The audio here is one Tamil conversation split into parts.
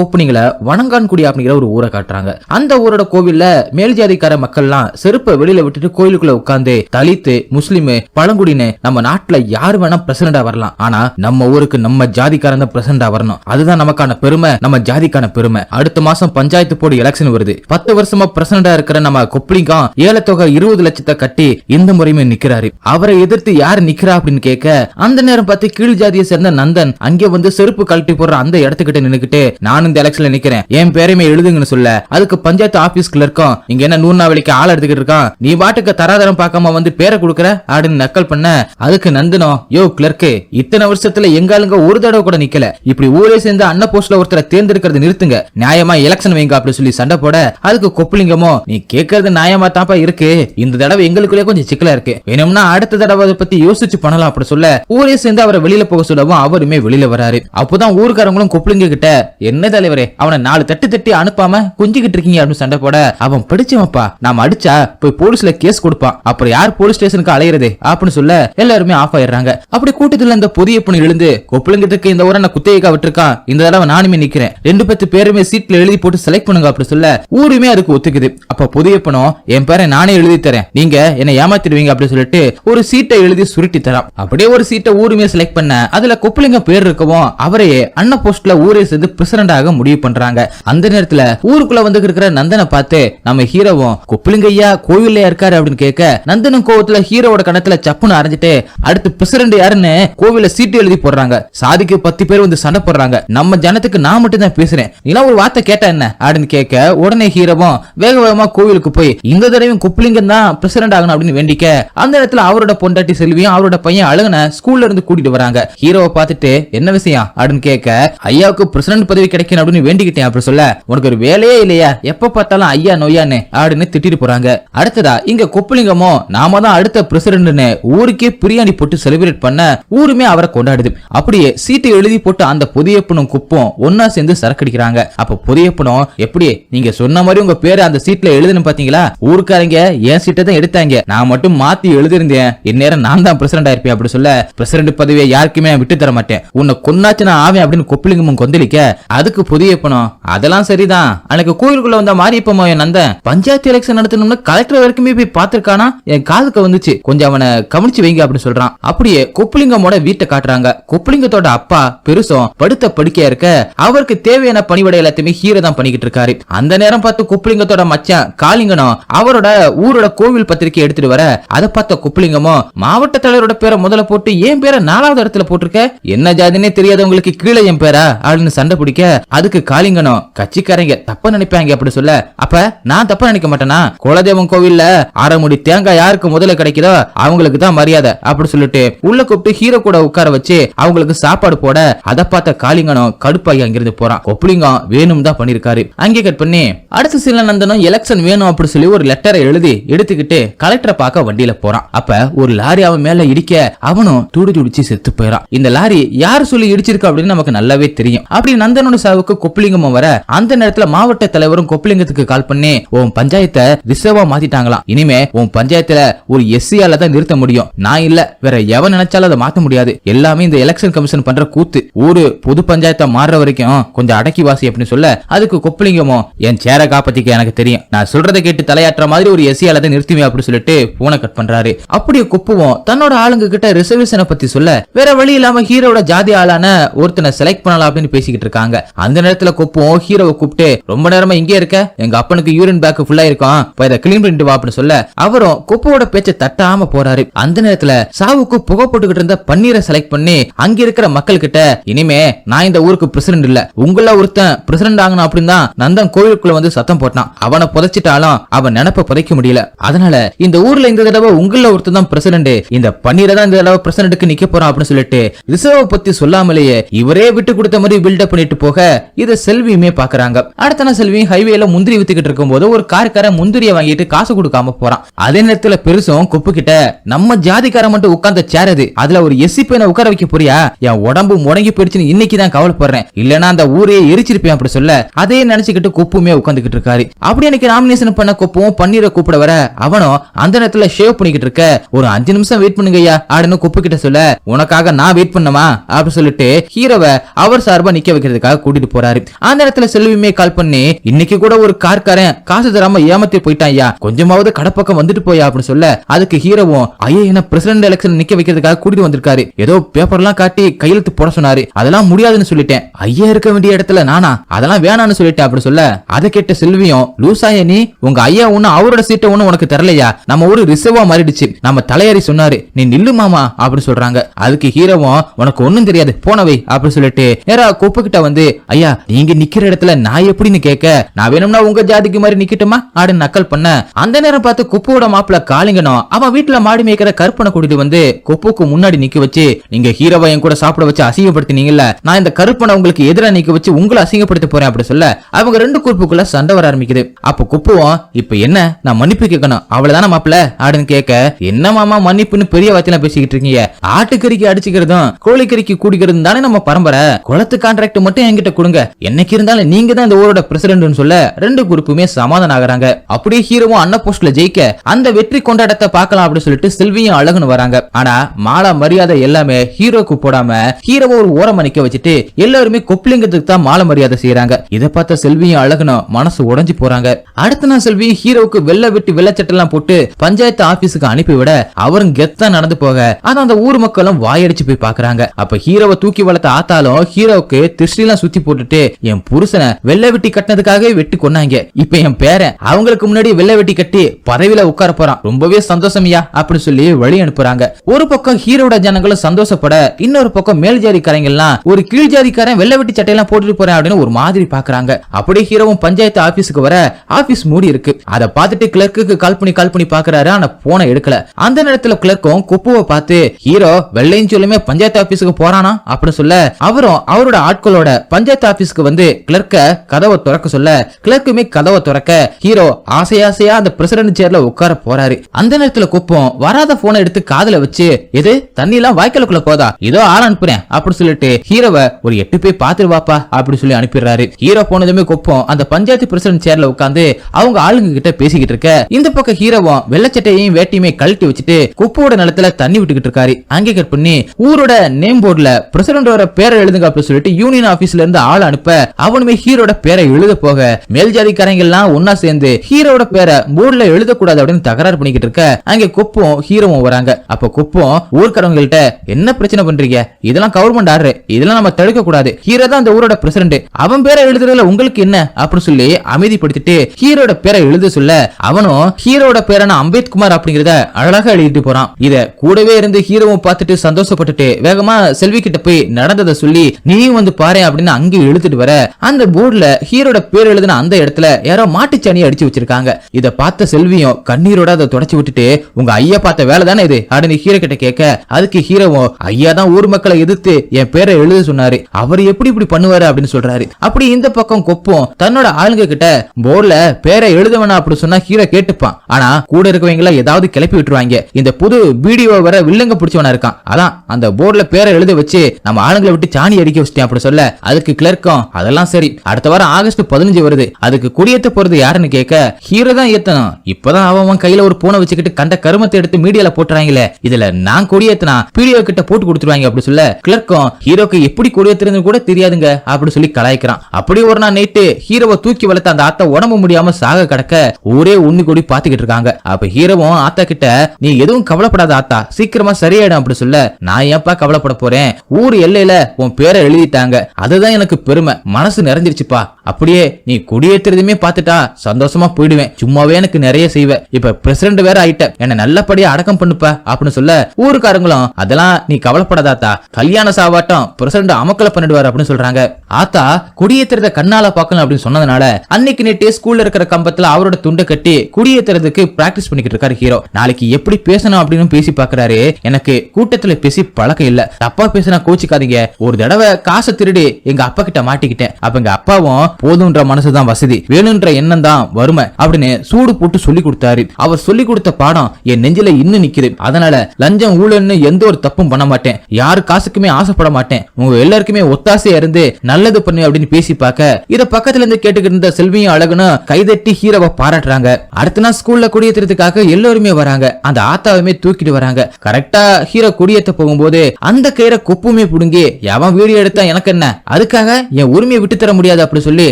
ஓப்பனிங்ல வணங்கான்குடி அப்படிங்கிற ஒரு ஊரை காட்டுறாங்க. அந்த ஊரோட கோவில்ல மேல்ஜாதிக்கார மக்கள்லாம் செருப்பை வெளியில விட்டுட்டு கோயிலுக்குள்ள உட்காந்து தலித்து முஸ்லிம் பழங்குடின்னு நம்ம நாட்டுல யார் வேணா பிரசிடண்டா வரலாம். ஆனா நம்ம ஊருக்கு நம்ம ஜாதிக்காரன் தான் பிரசிடண்டா வரணும். அதுதான் நமக்கான பெருமை நம்ம ஜாதிக்கான பெருமை. அடுத்த மாசம் பஞ்சாயத்து போர்டு எலெக்ஷன் வருது. பத்து வருஷமா பிரசிடண்டா இருக்கிற நம்ம கொப்பளிங்கம் ஏலத்தொகை இருபது லட்சத்தை கட்டி இந்த முறையுமே நிக்கிறாரு. அவரை எதிர்த்து யார் நிக்கிறா அப்படின்னு கேட்க அந்த நேரம் பார்த்து கீழ் ஜாதியை சேர்ந்த நந்தன் அங்கே வந்து செருப்பு கழட்டி போடுற அந்த இடத்துக்கிட்ட நின்னுக்கிட்டு நான் இந்த எலெக்ஷன்ல நிக்கிறேன். என் பேரையுமே எழுதுங்கன்னு சொல்ல. அதுக்கு பஞ்சாயத்து ஆபீஸ் கிளர்க்கும். இங்க என்ன நூறுநாவலிக்கு ஆள் எடுத்துக்கிட்டு இருக்கான்? நீ பாட்டுக்கு தராதரம் பார்க்காம வந்து பேரை கொடுக்குற? அப்படின்னு நக்கல் பண்ண. அதுக்கு நந்தனோ யோ கிளர்க்கு இத்தனை வருஷத்துல எங்க ஆளுங்க ஒரு தடவை கூட நிக்கல. இப்படி ஊரே சேர்ந்து அன்ன போஸ்ட்ல ஒருத்தரை தேர்ந்தெடுக்கிறது நிறுத்துங்க. நியாயமா எலெக்ஷன் வைங்க அப்படி சொல்லி சண்டை போட. அதுக்கு கொப்புளிங்கமோ நீ கேட்கறது நியாயமா தாப்பா இருக்கு. இந்த தடவை எங்களுக்குள்ளே கொஞ்சம் சிக்கலா இருக்கு. வேணும்னா அடுத்த தடவை அதை பத்தி யோசிச்சு பண்ணலாம் அப்படி சொல்ல. ஊரே சேர்ந்து அவரை வெளியில போக சொல்லவும் அவருமே வெளியில வராரு. அப்போதான் ஊருக்காரங்களும் கொப்புளிங்க கிட்ட என்ன தலைவரே அவனை நாலு தட்டு தட்டி அனுப்பாம குஞ்சிக்கிட்டு இருக்கீங்க அப்படின்னு சண்டை போட அவன் படிச்சவன்ப்பா நாம அடிச்சா போய் போலீஸ்ல கேஸ் கொடுப்பான். அப்புறம் யார் போலீஸ் ஸ்டேஷனுக்கு அலையிறது? அப்படின்னு சொல்ல எல்லாருமே ஆஃப் ஆயிடுறாங்க. அப்படி கூட்டத்துல இந்த புதிய பொண்ணு எழுந்து கொப்புளிங்கிட்டு இருக்க இந்த ஊரை நான் குத்தகைக்கா விட்டுருக்கான்? இந்த தடவை நானுமே நிக்கிறேன். ரெண்டு பத்து பேருமே சீட்ல எழுதி போட்டு செலக்ட் பண்ணுங்க அப்படின்னு சொல்ல ஊருமே அதுக்கு ஒத்துக்குது. அப்ப புதிய பணம் என் பேரை நானே எழுதி தரேன். நீங்க என்ன ஏமாத்திடுவீங்க அப்படின்னு சொல்லிட்டு ஒரு சீட்டை எழுதி சுருட்டி தரான். அப்படியே ஒரு சீட்டை ஊருமே செலக்ட் பண்ண அதுல கொப்புளிங்க பேர் இருக்கவும் அவரையே அன்ன போஸ்ட்ல ஊரே சேர்ந்து பிரசிடண்டாக முடிவு பண்றாங்க. அந்த நேரத்துல ஊருக்குள்ள வந்து இருக்கிற நந்தனை பார்த்து நம்ம ஹீரோவும் கொப்புளிங்க கோவில்ல இருக்காரு அப்படின்னு கேட்க நந்தனும் கோவத்துல ஹீரோவோட கணத்துல சப்புன்னு அரைஞ்சிட்டு அடுத்து பிரசிடண்ட் யாருன்னு கோவில சீட்டு எழுதி போடுறாங்க. சாதிக்கு பத்து பேர் வந்து சண்டை போடுறாங்க. நம்ம ஜனத்துக்கு நான் மட்டும் தான் பேசுறேன். நீலாம் ஒரு வார்த்தை கேட்டா என்ன? அப்படின்னு கேட்க உடனே ஹீரோவும் வேக வேகமா கோவிலுக்கு போய் இந்த தடவையும் குப்ளிங்கம் தான் பிரசிடண்ட் ஆகணும் அப்படின்னு வேண்டிக்க அந்த இடத்துல அவரோட பொண்டாட்டி செல்வியும் அவரோட பையன் அழகன ஸ்கூல்ல இருந்து கூட்டிட்டு வராங்க. ஹீரோவை பார்த்துட்டு என்ன விஷயம்? அப்படின்னு கேட்க ஐயாவுக்கு பிரசிடண்ட் பதவி கிடைக்கணும் அப்படின்னு வேண்டிக்கிட்டேன் சொல்ல. உனக்கு ஒரு வேலையே இல்லையா. எப்ப பார்த்தாலும் ஐயா நொய்யான்னு அப்படின்னு திட்டிட்டு போறாங்க. அடுத்ததா இங்க கொப்பலிங்கமோ நாம தான் அடுத்த பிரசிடென்ட்னு ஊருக்கே பிரியாணி போட்டு செலிப்ரேட் பண்ண ஊருமே அவரை கொண்டாடுது. அப்படியே சீட்டு எழுதி போட்டு அந்த புதியப்பனும் குப்பும் ஒன்னா சேர்ந்து சரக்கடிக்கிறாங்க. அப்ப புதியப்பனும் எப்படி நீங்க சொன்ன மாதிரி உங்க பேரு அந்த சீட்ல எழுதுன்னு பாத்தீங்களா? ஊருக்காரங்க என் சீட்டை தான் எடுத்தாங்க. நான் மட்டும் மாத்தி எழுதிருந்தேன் இந்நேரம் நான் தான் பிரசிடண்ட் ஆயிருப்பேன் அப்படி சொல்ல பிரசிடண்ட் பதவியை யாருக்குமே விட்டு தர மாட்டேன். உன்னை கொன்னாச்சு நான் ஆவேன் அப்படின்னு கொப்பிலிங்கமும் கொந்தளிக்க அதுக்கு புதியப்பனும் அதெல்லாம் சரிதான். அன்னைக்கு கோயிலுக்குள்ள வந்த மாரியப்பமோ என் நந்தன் பஞ்சாயத்து எலெக்ஷன் நடத்தணும்னு கலெக்டர் வரைக்குமே போய் பார்த்திருக்கானா? என் காதுக்கு வந்துச்சு. கொஞ்சம் அவனை கவனிச்சு வைங்க அப்படின்னு சொல்றான். அப்படியே கொப்புளிங்கமோட வீட்டை காட்டுறாங்க. கொப்புளிங்கத்தோட அப்பா பெருசும் படுத்த படுக்கையா இருக்க அவருக்கு தேவையான பணிவிடை எல்லாத்தையுமே ஹீரோ தான் பண்ணிக்கிட்டு இருக்காரு. அந்த நேரம் பார்த்து கொப்புளிங்கத்தோட மச்சான் காளிங்கனும் அவரோட ஊரோட கோவில் பத்திரிகை எடுத்துட்டு வர அதை பார்த்த கொப்புளிங்கமும் மாவட்ட தலைவரோட பேரை முதல்ல போட்டு என் பேரை நாலாவது இடத்துல போட்டிருக்க? என்ன ஜாதினே தெரியாதவங்களுக்கு கீழே என் பேரா? அப்படின்னு சண்டை பிடிக்க அதுக்கு காளிங்கனும் கட்சிக்காரங்க தப்பா நினைப்பாங்க அப்படி சொல்ல. அப்ப நான் தப்பா நினைக்க மாட்டேனா? குலதெய்வம் கோவில்ல அரைமுடி தேங்காய் யாருக்கு முதல்ல கிடைக்குதோ அவங்களுக்கு தான் மரியாதை அப்படி சொல்லிட்டு உள்ள கூப்பிட்டு ஹீரோ கூட உட்கார வச்சு அவங்களுக்கு சாப்பாடு போட அதை பார்த்த காளிங்கனும் கடுப்பாகி அங்கிருந்து போறான். கொப்புளிங்கம் வேணும் தான் பண்ணிருக்காரு. அங்கே கட் பண்ணி அடுத்த சில நந்தனும் எலெக்ஷன் வேணும் அப்படி சொல்லி ஒரு லெட்டரை எழுதி எடுத்துக்கிட்டு கலெக்டரை பார்க்க வண்டியில போறான். அப்ப ஒரு லாரி அவன் மேல இடிக்க அவனும் துடி துடிச்சு செத்து போயிடான் இந்த லாரி யார் சொல்லி இடிச்சிருக்கா அப்படின்னு நமக்கு நல்லாவே தெரியும். அப்படி நந்தனோட சாவுக்கு கொப்புளிங்கமும் வர அந்த நேரத்துல மாவட்ட தலைவரும் கொப்புளிங்கத்துக்கு கால் பண்ணி உன் பஞ்சாயத்தை ரிசர்வா மாத்திட்டாங்களாம் இனிமே உன் பஞ்சாயத்துல ஒரு எஸ்சியால தான் நிறுத்த முடியும். நான் இல்ல. வேற எவன் நினைச்சாலும் அதை மாத்த முடியாது. எல்லாமே இந்த எலெக்ஷன் கமிஷன் பண்ற கூத்து. ஊரு பொது பஞ்சாயத்தை மாறுற வரைக்கும் கொஞ்சம் அடக்கி வாசி அப்படின்னு சொல்ல அதுக்கு கொப்புளிங்கமோ என் சேர காப்பத்திக்க எனக்கு தெரியும். நான் சொல்றதை கேட்டு தலையாட்டுற மாதிரி ஒரு எஸ்சியால தான் நிறுத்துவேன் அப்படின்னு சொல்லிட்டு போனை கட் பண்றாரு. அப்படியே கொப்புவோம். தன்னோட ஆளுங்க கிட்ட ரிசர்வேஷனை பத்தி சொல்ல வேற வழி இல்லாம ஹீரோட ஜாதி ஆளான ஒருத்தனை செலக்ட் பண்ணலாம் அப்படின்னு பேசிக்கிட்டு இருக்காங்க. அந்த நேரத்துல கொப்பும் ஹீரோவை கூப்பிட்டு ரொம்ப நேரமா இங்கே இருக்க? எங்க அப்பனுக்கு யூரின் பேக் ஃபுல்லா இருக்கும் போய் இதை கிளீன் பண்ணிட்டு வா அப்படின்னு சொல்ல அவரும் கொப்புவோட பேச்சை தட்டாம போறாரு. அந்த நேரத்துல சாவுக்கு புகை போட்டுக்கிட்டு இருந்த பன்னீரை செலக்ட் பண்ணி அங்க இருக்கிற மக்கள் கிட்ட இனிமே நான் இந்த ஊருக்கு பிரசிடண்ட் இல்ல. உங்கள ஒருத்தன் பிரசிடண்ட் ஆகணும் அப்படின்னு தான் நந்தன் கோயிலுக்குள்ள வந்து சத்தம் போட்டான். அவனை புதைச்சிட்டாலும் அவன் நினைப்ப புதைக்க முடியல. அதனால இந்த ஊர்ல இந்த தடவை உங்கள ஒருத்தன் தான் பிரசிடண்ட் இந்த பன்னீரை தான் இந்த தடவை பிரசிடண்ட்டுக்கு நிக்க போறான் அப்படின்னு சொல்லிட்டு ரிசர்வ் பத்தி சொல்லாமலேயே இவரே விட்டு கொடுத்த மாதிரி பில்டப் பண்ணிட்டு போக இதை செல்வியுமே பாக்குறாங்க அடுத்த நாள் செல்வி ஹைவேல முந்திரி வித்துக்கிட்டு இருக்கும்போது ஒரு கார்கார முந்திரிய வாங்கிட்டு காசு கொடுக்காம போறான். அதே நேரத்துல பெருசும் கொப்பு கிட்ட நம்ம ஜாதிக்கார மட்டும் உட்கார்ந்த சேர் அது அதுல ஒரு எஸ்சி பையனை உட்கார வைக்க போறியா? என் உடம்பு முடங்கி போயிடுச்சுன்னு இன்னைக்கு தான் கவலைப்படுறேன். இல்லனா அந்த ஊரையே எரிச்சிருப்பேன் அப்படி சொல்ல அதே நினைச்சுக்கிட்டு கொப்புமே உட்காந்துக்கிட்டு இருக்காரு. அப்படி எனக்கு நாமினேஷன் பண்ண கொப்பும் பன்னீரை கூப்பிட வர அவனும் அந்த நேரத்துல ஷேவ் பண்ணிக்கிட்டு இருக்க ஒரு அஞ்சு நிமிஷம் வெயிட் பண்ணுங்க ஐயா அப்படின்னு கொப்பு கிட்ட சொல்ல உனக்காக நான் வெயிட் பண்ணமா அப்படின்னு சொல்லிட்டு ஹீரோவை அவர் சார்பா நிக்க வைக்கிறதுக்காக கூட்டிட்டு சொல்லிட்டு போறாரு. அந்த நேரத்துல செல்வியுமே கால் பண்ணி இன்னைக்கு கூட ஒரு கார்காரன் காசு தராம ஏமாத்தி போயிட்டான் ஐயா. கொஞ்சமாவது கடப்பக்கம் வந்துட்டு போயா அப்படின்னு சொல்ல அதுக்கு ஹீரோவும் ஐயா என்ன பிரசிடென்ட் எலெக்ஷன் நிக்க வைக்கிறதுக்காக கூட்டிட்டு வந்திருக்காரு. ஏதோ பேப்பர்லாம் காட்டி கையெழுத்து போட சொன்னாரு. அதெல்லாம் முடியாதுன்னு சொல்லிட்டேன். ஐயா இருக்க வேண்டிய இடத்துல நானா? அதெல்லாம் வேணாம்னு சொல்லிட்டேன் அப்படின்னு சொல்ல அதை கேட்ட செல்வியும் லூசாய நீ உங்க ஐயா ஒண்ணு அவரோட சீட்டை ஒண்ணு உனக்கு தரலையா? நம்ம ஊரு ரிசர்வா மாறிடுச்சு. நம்ம தலையாரி சொன்னாரு நீ நில்லு மாமா அப்படின்னு சொல்றாங்க. அதுக்கு ஹீரோவும் உனக்கு ஒண்ணும் தெரியாது போனவை அப்படின்னு சொல்லிட்டு நேரா குப்பு கிட்ட வந்து ஐயா நீங்க நிக்கிற இடத்துல நான் எப்படின்னு கேட்க நான் வேணும்னா உங்க ஜாதிக்கு மாதிரி நிக்கட்டுமா? அப்படின்னு நக்கல் பண்ண. அந்த நேரம் பார்த்து குப்புவோட மாப்பிள்ள காளிங்கனும் அவன் வீட்டுல மாடி மேய்க்கிற கருப்பனை கூட்டிட்டு வந்து குப்புக்கு முன்னாடி நிக்க வச்சு நீங்க ஹீரோவை என் கூட சாப்பிட வச்சு அசிங்கப்படுத்தினீங்கல்ல நான் இந்த கருப்பனை உங்களுக்கு எதிரா நிக்க வச்சு உங்களை அசிங்கப்படுத்த போறேன் அப்படி சொல்ல அவங்க ரெண்டு குறிப்புக்குள்ள சண்டை வர ஆரம்பிக்குது. அப்ப குப்புவோம் இப்ப என்ன? நான் மன்னிப்பு கேட்கணும். அவ்வளவுதானே மாப்பிள்ள அப்படின்னு கேட்க என்ன மாமா மன்னிப்புன்னு பெரிய வார்த்தையில பேசிக்கிட்டு இருக்கீங்க? ஆட்டுக்கறிக்கு அடிச்சுக்கிறதும் கோழிக்கறிக்கு கூடிக்கிறதும் தானே நம்ம பரம்பரை? குளத்து கான்ட்ராக்ட் மட்டும் என்கிட்ட கொடுங்க. என்னைக்கு இருந்தாலும் நீங்க தான் இந்த ஊரோட பிரசிடென்ட்னு சொல்ல ரெண்டு குரூப்புமே சமாதானம் ஆகுறாங்க. அப்படியே ஹீரோவும் அன்ன போஸ்ட்ல ஜெயிக்க அந்த வெற்றி கொண்டாடத்தை பார்க்கலாம் அப்படின்னு சொல்லிட்டு செல்வியும் அழகுன்னு வராங்க. ஆனா மாலா மரியாதை எல்லாமே ஹீரோக்கு போடாம ஹீரோவை ஒரு ஓரம் நிக்க வச்சுட்டு எல்லாருமே கொப்ளிங்கத்துக்கு தான் மாலை மரியாதை செய்யறாங்க இதை பார்த்த செல்வியும் அழகுனும் மனசு உடஞ்சு போறாங்க. அடுத்த நாள் செல்வி ஹீரோவுக்கு வெள்ள வெட்டி வெள்ளச்சட்டெல்லாம் போட்டு பஞ்சாயத்து ஆபீஸுக்கு அனுப்பிவிட அவரும் கெத்தா நடந்து போக ஆனா அந்த ஊர் மக்களும் வாயடிச்சு போய் பாக்குறாங்க அப்ப ஹீரோவை தூக்கி வளர்த்த ஆத்தாலும் ஹீரோவுக்கு திருஷ்டிலாம் சுத்தி போட்டுட்டு என் புருஷனை வெள்ளை வெட்டி கட்டினதுக்காகவே வெட்டி கொன்னாங்க. இப்ப என் பேரன் அவங்களுக்கு முன்னாடி வெள்ளை வெட்டி கட்டி பதவியில உட்கார போறான். ரொம்பவே சந்தோஷமியா அப்படின்னு சொல்லி வழி அனுப்புறாங்க. ஒரு பக்கம் ஹீரோட ஜனங்களும் சந்தோஷப்பட இன்னொரு பக்கம் மேல் ஜாதிக்காரங்க எல்லாம் ஒரு கீழ் ஜாதிக்காரன் வெள்ளை வெட்டி சட்டையெல்லாம் போட்டுட்டு போறேன் அப்படின்னு ஒரு மாதிரி பாக்குறாங்க. அப்படியே ஹீரோவும் பஞ்சாயத்து ஆபீஸுக்கு வர ஆபீஸ் மூடி இருக்கு. அதை பார்த்துட்டு கிளர்க்கு கால் பண்ணி கால் பண்ணி பாக்குறாரு. ஆனா போன எடுக்கல. அந்த நேரத்துல கிளர்க்கும் குப்புவை பார்த்து ஹீரோ வெள்ளையும் சொல்லுமே பஞ்சாயத்து ஆபீஸுக்கு போறானா? அப்படின்னு சொல்ல அவரும் அவரோட ஆட்களோட பஞ்சாயத்து ஆபீஸ்க்கு வந்து கிளர்க்க கதவை திறக்க சொல்ல கிளர்க்குமே கதவை திறக்க ஹீரோ ஆசை ஆசையா அந்த பிரசிடென்ட் சேர்ல உட்கார போறாரு. அந்த நேரத்துல குப்பம் வராத போனை எடுத்து காதுல வச்சு எது தண்ணி எல்லாம் வாய்க்காலுக்குள்ள போதா? இதோ ஆள் அனுப்புறேன் அப்படின்னு சொல்லிட்டு ஹீரோவை ஒரு எட்டு போய் பாத்துட்டு வாப்பா அப்படின்னு சொல்லி அனுப்பிடுறாரு. ஹீரோ போனதுமே குப்பம் அந்த பஞ்சாயத்து பிரசிடன்ட் சேர்ல உட்கார்ந்து அவங்க ஆளுங்க கிட்ட பேசிக்கிட்டு இருக்க இந்த பக்கம் ஹீரோவும் வெள்ளச்சட்டையையும் வேட்டியுமே கழட்டி வச்சுட்டு குப்போட நிலத்துல தண்ணி விட்டுக்கிட்டு இருக்காரு. அங்கே கட் பண்ணி ஊரோட நேம் போர்டுல பிரசிடண்டோட பேரை எழுதுங்க அப்படின்னு சொல்லிட்டு யூனியன் ஆபீஸ்ல இருந்து ஆள் அனுப்ப அவனுமே ஹீரோட பேரை எழுத போக மேல் ஜாதிக்காரங்க எல்லாம் ஒன்னா சேர்ந்து ஹீரோட பேரை போர்டுல எழுதக்கூடாது அப்படின்னு தகராறு பண்ணிக்கிட்டு இருக்க அங்க குப்பம் ஹீரோவும் வராங்க. அப்ப குப்பம் ஊர்க்காரவங்கள்ட்ட என்ன பிரச்சனை பண்றீங்க? இதெல்லாம் கவர்மெண்ட் ஆர்டர் இதெல்லாம் நம்ம தடுக்க கூடாது ஹீரோ தான் அந்த ஊரோட பிரசிடண்ட் அவன் பேரை எழுதுறதுல உங்களுக்கு என்ன? அப்படின்னு சொல்லி அமைதிப்படுத்திட்டு ஹீரோட பேரை எழுத சொல்ல அவனும் ஹீரோட பேரான அம்பேத்குமார் அப்படிங்கறத அழகா எழுதிட்டு போறான். இத கூடவே இருந்து ஹீரோவும் பார்த்துட்டு சந்தோஷப்பட்டுட்டு வேகமா செல்வி கிட்ட போய் நடந்ததை சொல்லி நீயும் வந்து பாரு அப்படின்னு அங்க எழுதிட்டு வர அந்த போர்டுல ஹீரோட பேர் எழுதின அந்த இடத்துல யாரோ மாட்டுச்சாணியை அடிச்சு வச்சிருக்காங்க. இத பார்த்த செல்வியும் கண்ணீரோட அதை தொடச்சு விட்டுட்டு உங்க ஐயா பார்த்த வேலை தானே இது? அப்படின்னு ஹீரோ கிட்ட கேட்க அதுக்கு ஹீரோவும் ஐயா தான் ஊர் மக்களை எதிர்த்து என் பேரை எழுத சொன்னாரு. அவர் எப்படி இப்படி பண்ணுவாரு? அப்படின்னு சொல்றாரு. அப்படி இந்த பக்கம் கொப்பம் தன்னோட ஆளுங்க கிட்ட போர்டுல பேரை எழுத வேணாம் அப்படி சொன்னா ஹீரோ கேட்டுப்பான். ஆனா கூட இருக்கவங்கள ஏதாவது கிளப்பி விட்டுருவாங்க. இந்த புது வீடியோ வர வில்லங்க பிடிச்சவனா இருக்கான். அதான் அந்த போர்டுல பேரை எழுத வச்சு நம்ம ஆளுங்களை விட்டு சாணி அடிக்க வச்சிட்டேன் அப்படி சொல்ல அதுக்கு கிளர்க்கும் அதெல்லாம் சரி. அடுத்த வாரம் ஆகஸ்ட் பதினஞ்சு வருது. அதுக்கு குடியேத்த போறது யாருன்னு கேட்க ஹீரோ தான் ஏத்தனும் இப்பதான் அவன் கையில ஒரு பூனை வச்சுக்கிட்டு கண்ட கருமத்தை எடுத்து மீடியால போட்டுறாங்களே. இதுல நான் கொடியேத்தினா பீடியோ கிட்ட போட்டு கொடுத்துருவாங்க அப்படி சொல்ல கிளர்க்கும் ஹீரோக்கு எப்படி கொடியேத்துறது கூட தெரியாதுங்க அப்படி சொல்லி கலாய்க்கிறான். அப்படி ஒரு நாள் நைட்டு ஹீரோவை தூக்கி வளர்த்த அந்த ஆத்தா உடம்பு முடியாம சாக கிடக்க ஊரே உண்ணி கூடி பாத்துக்கிட்டு இருக்காங்க. அப்ப ஹீரோவும் ஆத்தா கிட்ட நீ எதுவும் கவலைப்படாத ஆத்தா சீக்கிரமா சரியாயிடும் அப்படி சொல்ல நான் ஏன்ப்பா கவலைப்பட போறேன்? ஊர் எல்லையில உன் பேரை எழுதிட்டாங்க. அதுதான் எனக்கு பெருமை. மனசு நிறைஞ்சிருச்சுப்பா. அப்படியே நீ குடியேற்றுறதுமே பார்த்துட்டா சந்தோஷமா போயிடுவேன். சும்மாவே எனக்கு நிறைய செய்வேன் இப்ப பிரசிடண்ட் வேற ஆயிட்ட. என்ன நல்லபடியா அடக்கம் பண்ணுப்ப அப்படின்னு சொல்ல ஊருக்காரங்களும் அதெல்லாம் நீ கவலைப்படாதாத்தா கல்யாண சாவாட்டம் பிரசிடண்ட் அமக்கல பண்ணிடுவார் அப்படின்னு சொல்றாங்க. ஆத்தா குடியேற்றுறத கண்ணால பார்க்கணும் அப்படின்னு சொன்னதுனால அன்னைக்கு நேற்று ஸ்கூல்ல இருக்கிற கம்பத்துல அவரோட துண்டை கட்டி குடியேற்றுறதுக்கு பிராக்டிஸ் பண்ணிக்கிட்டு இருக்காரு ஹீரோ நாளைக்கு எப்படி பேசணும் அப்படின்னு பேசி பாக்குறாரு எனக்கு கூட்டத்துல பேசி பழக்கம் இல்ல. தப்பா பேசினா கோச்சிக்காதீங்க. ஒரு தடவை காசை திருடி எங்க அப்பா கிட்ட மாட்டிக்கிட்டேன். அப்ப எங்க அப்பாவும் போதுன்ற மனசுதான் வசதி. வேணுன்ற எண்ணம் தான் வறுமை. அப்படின்னு சூடு போட்டு சொல்லி கொடுத்தாரு. அவர் சொல்லி கொடுத்த பாடம் என் நெஞ்சில இன்னும் நிக்குது. அதனால லஞ்சம் ஊழல்னு எந்த ஒரு தப்பும் பண்ண மாட்டேன். யாரு காசுக்குமே ஆசைப்பட மாட்டேன். உங்க எல்லாருக்குமே ஒத்தாசையா இருந்து நல்லது பண்ணு அப்படின்னு பேசி பார்க்க இத பக்கத்துல இருந்து கேட்டுக்கிட்டு இருந்த செல்வியும் அழகுனும் கைதட்டி ஹீரோவை பாராட்டுறாங்க. அடுத்த நாள் ஸ்கூல்ல குடியேற்றத்துக்காக எல்லாருமே வராங்க. அந்த ஆத்தாவுமே தூக்கிட்டு வராங்க. கரெக்டா ஹீரோ குடியேற்ற போகும்போது அந்த கயிறை கொப்புமே புடுங்கி எவன் வீடியோ எடுத்தா எனக்கு என்ன? அதுக்காக என் உரிமையை விட்டு தர முடியாது அப்படி சொல்லி